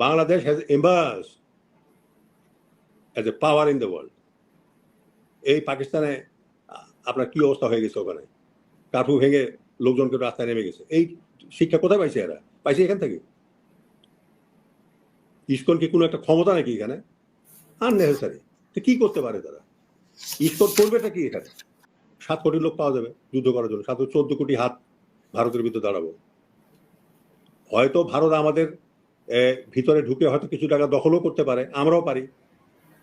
Bangladesh has emerged as a power in the world. এই পাকিস্তানে আপনার কি অবস্থা হয়ে গেছে ওখানে? কার্ফু ভেঙে লোকজনকে রাস্তায় নেমে গেছে। এই শিক্ষা কোথায় পাইছে এরা? পাইছে এখান থেকে? ইস্কন কি কোনো একটা ক্ষমতা নাকি এখানে? আননেসেসারি তো কি করতে পারে তারা? ইস্কন করবেটা কি এখানে? সাত কোটি লোক পাওয়া যাবে যুদ্ধ করার জন্য। সাত চোদ্দ কোটি হাত ভারতের ভিতরে দাঁড়াবো। হয়তো ভারত আমাদের ভিতরে ঢুকে হয়তো কিছু টাকা দখলও করতে পারে, আমরাও পারি।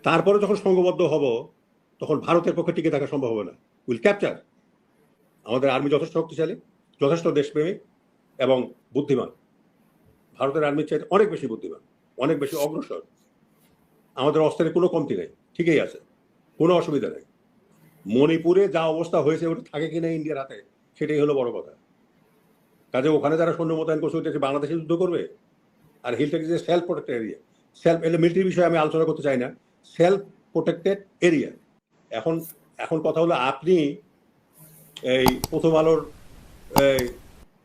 তারপরে যখন সংঘবদ্ধ হব, তখন ভারতের পক্ষে টিকে থাকা সম্ভব হবে না। উইল ক্যাপচার আমাদের আর্মি যথেষ্ট শক্তিশালী, যথেষ্ট দেশপ্রেমিক এবং বুদ্ধিমান। ভারতের আর্মির চাইতে অনেক বেশি বুদ্ধিমান, অনেক বেশি অগ্রসর। আমাদের অস্ত্রের কোনো কমতি নেই, ঠিকই আছে, কোনো অসুবিধা নেই। মণিপুরে যা অবস্থা হয়েছে, ওটা থাকে কিনা ইন্ডিয়ার হাতে, সেটাই হলো বড় কথা। কাজে ওখানে যারা সৈন্য মোতায়েন করছে ওইটা বাংলাদেশে যুদ্ধ করবে? আর হিলটেক যে সেলফ প্রোটেক্টেড এরিয়া সেলফ এটা মিলিটারি বিষয়ে আমি আলোচনা করতে চাই না সেলফ প্রোটেক্টেড এরিয়া এখন এখন কথা হলো আপনি এই প্রথম আলোর, এই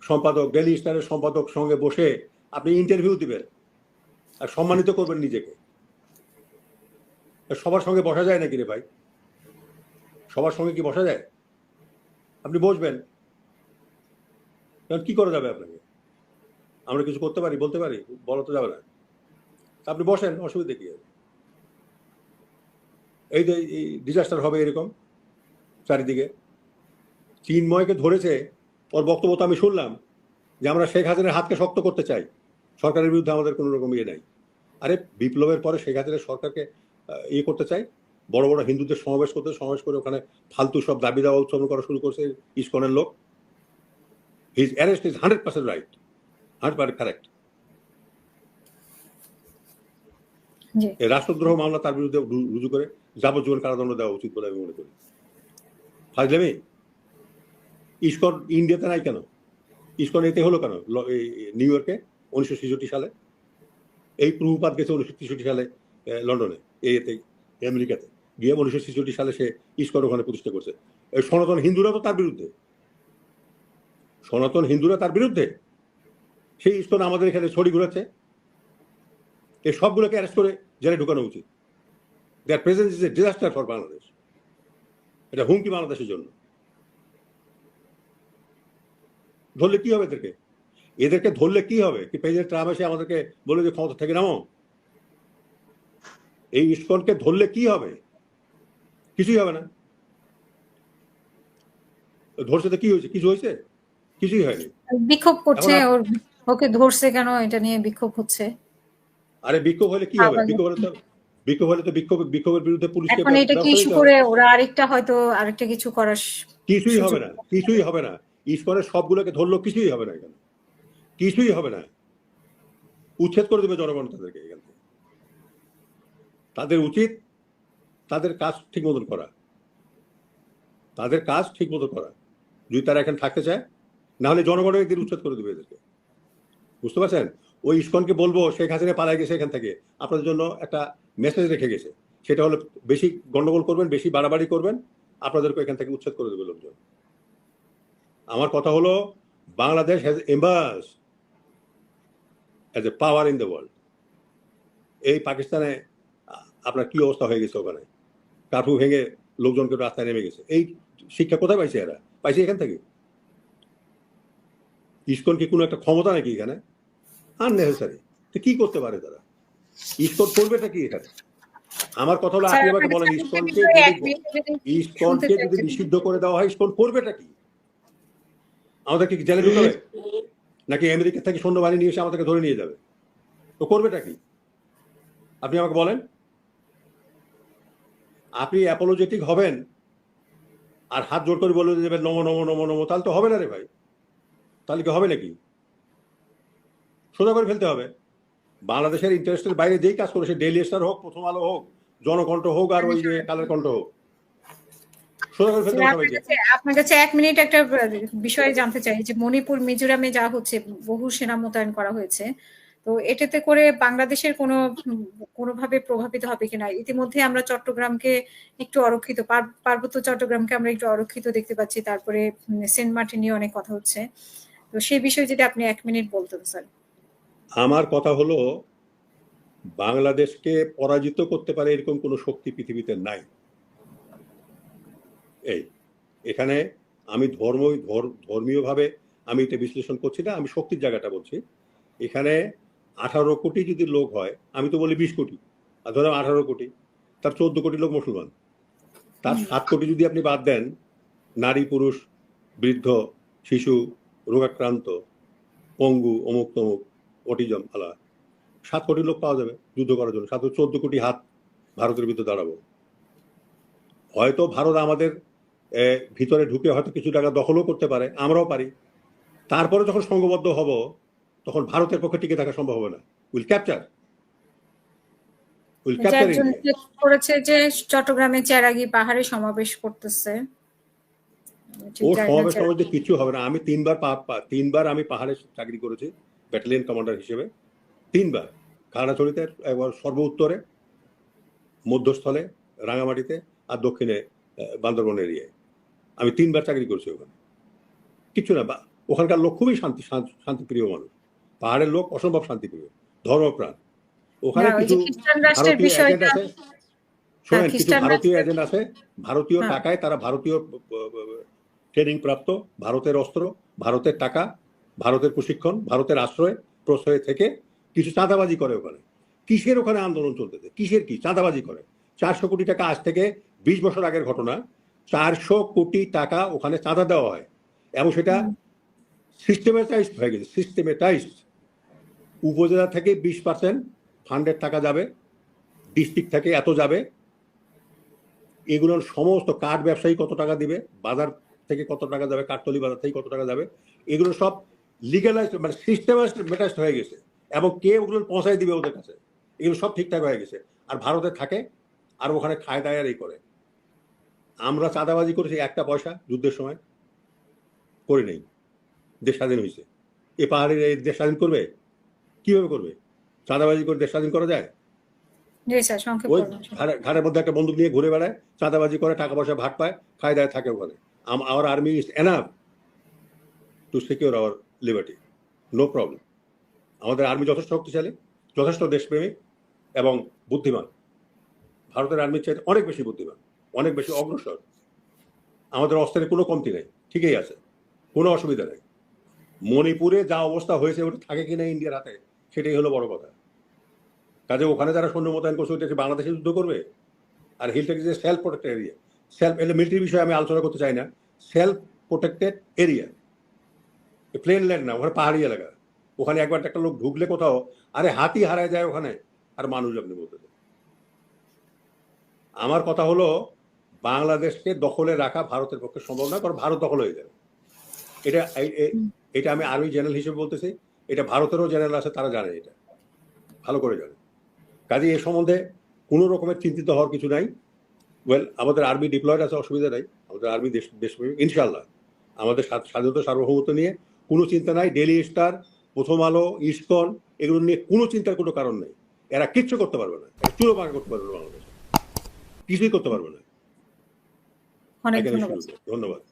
সম্পাদক ডেলি স্টারের সম্পাদক সঙ্গে বসে আপনি ইন্টারভিউ দিবেন আর সম্মানিত করবেন নিজেকে। সবার সঙ্গে বসা যায় নাকি রে ভাই? সবার সঙ্গে কি বসা যায়? আপনি বসবেন। কারণ কি করা যাবে আপনাকে? আমরা কিছু করতে পারি, বলতে পারি? বলা তো যাবে না। আপনি বসেন, অসুবিধা কি? এই যে ডিজাস্টার হবে এরকম চারিদিকে। চিন্ময়কে ধরেছে, ওর বক্তব্য তো আমি শুনলাম যে আমরা শেখ হাসিনার হাতকে শক্ত করতে চাই। সরকারের বিরুদ্ধে আমাদের কোনো রকম ইয়ে নাই। আরে, বিপ্লবের পরে শেখ হাসিনার সরকারকে ইয়ে করতে চাই বড় বড় হিন্দুদের সমাবেশ করতে, সমাবেশ করে ওখানে ফালতু সব দাবি দেওয়া উচ্চারণ করা শুরু করছে ইস্কনের লোক। His arrest is hundred percent right percent correct. রাষ্ট্রদ্রোহ মামলা তার বিরুদ্ধে রুজু করে যাবজ্জীবন কারাদণ্ড দেওয়া উচিত বলে আমি মনে করি। ফাজলামি? ইস্কন ইন্ডিয়াতে নাই কেন? ইস্কন এতে হলো কেন? নিউ ইয়র্কে উনিশশো ছেষট্টি সালে? এই প্রভুপাত গেছে উনিশশো তেষট্টি সালে লন্ডনে এই এতে আমেরিকাতে। গিয়ে উনিশশো ছেষট্টি সালে সে ইস্কন ওখানে প্রতিষ্ঠা করছে। সনাতন হিন্দুরা তো তার বিরুদ্ধে। সনাতন হিন্দুরা তার বিরুদ্ধে? সেই ইস্কন আমাদের এখানে ছড়ি ঘুরাচ্ছে এই সবগুলোকে অ্যারেস্ট করে জেলে ঢুকানো উচিত। Their presence is a disaster for Bangladesh এটা হুমকি বাংলাদেশের জন্য। ধরলে কি হবে এদেরকে? এদেরকে ধরলে কি হবে? কি প্রেসিডেন্ট ট্রাম্প এসে আমাদেরকে বলে যে ক্ষমতা থেকে নামো? এই ইস্কনকে ধরলে কি হবে? কিছুই হবে না। ধরছে তো কি হয়েছে? কিছু হয়েছে? কিছুই হয়নি। বিক্ষোভ করছে ওকে ধরছে কেন? এটা নিয়ে বিক্ষোভ হচ্ছে। আরে বিক্ষোভ হলে কি হবে? বিক্ষোভ হলে তো বিক্ষোভ হলে তো বিক্ষোভ বিক্ষোভের বিরুদ্ধে পুলিশকে এখন এটা কি ইস্যু করে ওরা আরেকটা হয়তো আরেকটা কিছু করার কিছুই হবে না কিছুই হবে না। ঈশ্বরের সবগুলোকে ধরলো কিছুই হবে না এখানে। কিছুই হবে না। উচ্ছেদ করে দেবে জনগণ তাদেরকে এখান থেকে। তাদের উচিত তাদের কাজ ঠিক মতন করা। তাদের কাজ ঠিক মতো করা। যদি তারা এখানে থাকতে চায় না হলে জনগণের একদিন উচ্ছেদ করে দেবে এদেরকে। বুঝতে পারছেন? ওই ইস্কনকে বলব, শেখ হাসিনা পালায় গেছে এখান থেকে। আপনাদের জন্য একটা মেসেজ রেখে গেছে। সেটা হলো, বেশি গন্ডগোল করবেন, বেশি বাড়াবাড়ি করবেন, আপনাদেরকে এখান থেকে উচ্ছেদ করে দেবে লোকজন। আমার কথা হলো, Bangladesh has embossed as a power in the world এই পাকিস্তানে, আপনার কি অবস্থা হয়ে গেছে ওখানে? কার্ফু ভেঙে লোকজনকে রাস্তায় নেমে গেছে। এই শিক্ষা কোথায় পাইছে এরা? পাইছে এখান থেকে? ইস্কন কি কোনো একটা ক্ষমতা নাকি এখানে? আননেসেসারি তো কি করতে পারে তারা? ইস্কন করবেটা কি এখানে? আমার কথা হলো আপনি আমাকে বলেন ইস্কনকে যদি- ইস্কনকে যদি নিষিদ্ধ করে দেওয়া হয় ইস্কন করবেটা কি? আমাদেরকে কি জেলে ঢুকাবে নাকি আমেরিকা থেকে সৈন্যবাহিনী নিয়ে এসে আমাদেরকে ধরে নিয়ে যাবে? তো করবেটা কি? আপনি আমাকে বলেন। আপনি অ্যাপোলজেটিক হবেন আর হাত জোর করে বলে দেবেন নমো নমো নমো নমো তাহলে তো হবে না রে ভাই। তাহলে কি হবে নাকি? সোজা করে ফেলতে হবে। বাংলাদেশের ইন্টারেস্টের বাইরে যেই কাজ করে সে ডেইলি স্টার হোক প্রথম আলো হোক জনকণ্ঠ হোক আর ওই যে কালের কণ্ঠ হোক। আপনার কাছে এক মিনিট একটা বিষয় জানতে চাই যে মণিপুর মিজোরামে যা হচ্ছে বহু সেনা মোতায়েন করা হয়েছে। তো এটাতে করে বাংলাদেশের কোনো কোনোভাবে প্রভাবিত হবে কিনা? ইতিমধ্যে আমরা চট্টগ্রামকে একটু অরক্ষিত পার্বত্য চট্টগ্রামকে আমরা একটু অরক্ষিত দেখতে পাচ্ছি। তারপরে সেন্ট মার্টিন নিয়ে অনেক কথা হচ্ছে। তো সেই বিষয়ে যদি আপনি এক মিনিট বলতেন স্যার। আমার কথা হলো বাংলাদেশকে পরাজিত করতে পারে এরকম কোনো শক্তি পৃথিবীতে নাই। এই এখানে আমি ধর্ম ধর- ধর্মীয়ভাবে আমি এটা বিশ্লেষণ করছি না আমি শক্তির জায়গাটা বলছি। এখানে আঠারো কোটি যদি লোক হয় আমি তো বলি বিশ কোটি আর ধরো আঠারো কোটি তার চোদ্দ কোটি লোক মুসলমান। তার সাত কোটি যদি আপনি বাদ দেন নারী পুরুষ বৃদ্ধ শিশু রোগাক্রান্ত পঙ্গু অমুক তমুক অটিজম আলা সাত কোটি লোক পাওয়া যাবে যুদ্ধ করার জন্য সাত চোদ্দ কোটি হাত ভারতের ভিতরে দাঁড়াবো। হয়তো ভারত আমাদের ভিতরে ঢুকে হয়তো কিছু টাকা দখলও করতে পারে আমরাও পারি। তারপরে যখন সংঘবদ্ধ হব তখন ভারতের পক্ষে টিকে থাকা সম্ভব হবে না। উইল ক্যাপচার উইল ক্যাপচার করেছে যে চট্টগ্রামে চেরাগি পাহাড়ে সমাবেশ করতেছে। ও সমাবেশ সমাবেশ কিছু হবে না। আমি তিনবার তিনবার আমি পাহাড়ে চাকরি করেছি। ব্যাটালিয়ন কমান্ডার হিসেবে তিনবার খাগড়াছড়িতে একবার সর্ব উত্তরে মধ্যস্থলে রাঙামাটিতে আর দক্ষিণে বান্দরবন এরিয়ায়। আমি তিনবার চাকরি করেছি ওখানে। কিছু না বা- ওখানকার লোক খুবই শান্তি শান্তিপ্রিয় মানুষ। পাহাড়ের লোক অসম্ভব শান্তিপ্রিয় ধর্মপ্রাণ। ওখানে কিছু শোনেন কিছু ভারতীয় এজেন্ট আছে। ভারতীয় হ্যাঁ। টাকায় তারা ভারতীয় ট্রেনিং প্রাপ্ত ভারতের অস্ত্র ভারতের টাকা ভারতের প্রশিক্ষণ ভারতের আশ্রয় প্রশ্রয় থেকে কিছু চাঁদাবাজি করে ওখানে। কিসের ওখানে আন্দোলন চলতেছে? কিসের কি? চাঁদাবাজি করে। চারশো কোটি টাকা আজ থেকে বিশ বছর আগের ঘটনা। চারশো কোটি টাকা ওখানে চাঁদা দেওয়া হয়। এবং সেটা হুম। সিস্টেমেটাইজড হয়ে গেছে সিস্টেমেটাইজড উপজেলা থেকে বিশ পার্সেন্ট ফান্ডের টাকা যাবে ডিস্ট্রিক্ট থেকে এত যাবে। এগুলোর সমস্ত কাঠ ব্যবসায়ী কত টাকা দিবে? বাজার থেকে কত টাকা যাবে? কাঠতলি বাজার থেকে কত টাকা যাবে? এগুলো সব লিগালাইজ মানে সিস্টেমাইজড হয়ে গেছে। এবং কে ওগুলো পৌঁছায় দিবে ওদের কাছে? এগুলো সব ঠিকঠাক হয়ে গেছে। আর ভারতে থাকে আর ওখানে খায় দায় আর এই করে। আমরা চাঁদাবাজি করেছি একটা পয়সা যুদ্ধের সময়। করি নেই। দেশ স্বাধীন হয়েছে। এ পাহাড়ের এই দেশ স্বাধীন করবে? কীভাবে করবে? চাঁদাবাজি করে দেশ স্বাধীন করা যায়? ওই। ঘাড়ের মধ্যে একটা বন্দুক নিয়ে ঘুরে বেড়ায় চাঁদাবাজি করে টাকা পয়সা ভাট পায় খায় দায় থাকে ওখানে। Our army is enough to secure our liberty no problem আমাদের আর্মি যথেষ্ট শক্তিশালী, যথেষ্ট দেশপ্রেমিক এবং বুদ্ধিমান। ভারতের আর্মির চাইতে অনেক বেশি বুদ্ধিমান, অনেক বেশি অগ্রসর। আমাদের অস্ত্রের কোনো কমতি নেই, ঠিকই আছে, কোনো অসুবিধা নেই। মণিপুরে যা অবস্থা হয়েছে, ওটা থাকে কিনা ইন্ডিয়ার হাতে, সেটাই হলো বড় কথা। কাজে ওখানে যারা সৈন্য মোতায়েন করছে কি বাংলাদেশে যুদ্ধ করবে? আর হিলটেক যে সেলফ প্রোটেক্টেড এরিয়া সেলফ এটা মিলিটারি বিষয়ে আমি আলোচনা করতে চাই না। Self protected area plane land না ওখানে পাহাড়ি এলাকা। ওখানে একবার একটা লোক ঢুকলে কোথাও আরে হাতি হারায় যায় ওখানে আর মানুষ আপনি বলতে আমার কথা হলো বাংলাদেশকে দখলে রাখা ভারতের পক্ষে সম্ভব না কারণ ভারত দখল হয়ে যাবে। এটা এটা আমি আর্মি জেনারেল হিসেবে বলতেছি এটা ভারতেরও জেনারেল আছে তারা জানে এটা। ভালো করে জানে। কাজে এ সম্বন্ধে কোনো রকমের চিন্তিত হওয়ার কিছু নাই। ওয়েল আমাদের আর্মি ডিপ্লয়েড আছে অসুবিধা নাই। আমাদের আর্মি দেশ দেশপ্রেমিক ইনশাল্লাহ আমাদের স্বাধীনতা সার্বভৌমত্ব নিয়ে কোনো চিন্তা নাই ডেলি স্টার প্রথম আলো ইস্কন এগুলো নিয়ে কোনো চিন্তার কোনো কারণ নেই। এরা কিচ্ছু করতে পারবে না। এরা চুলো পাকা করতে পারবে না বাংলাদেশে। কিছুই করতে পারবে না। ধন্যবাদ।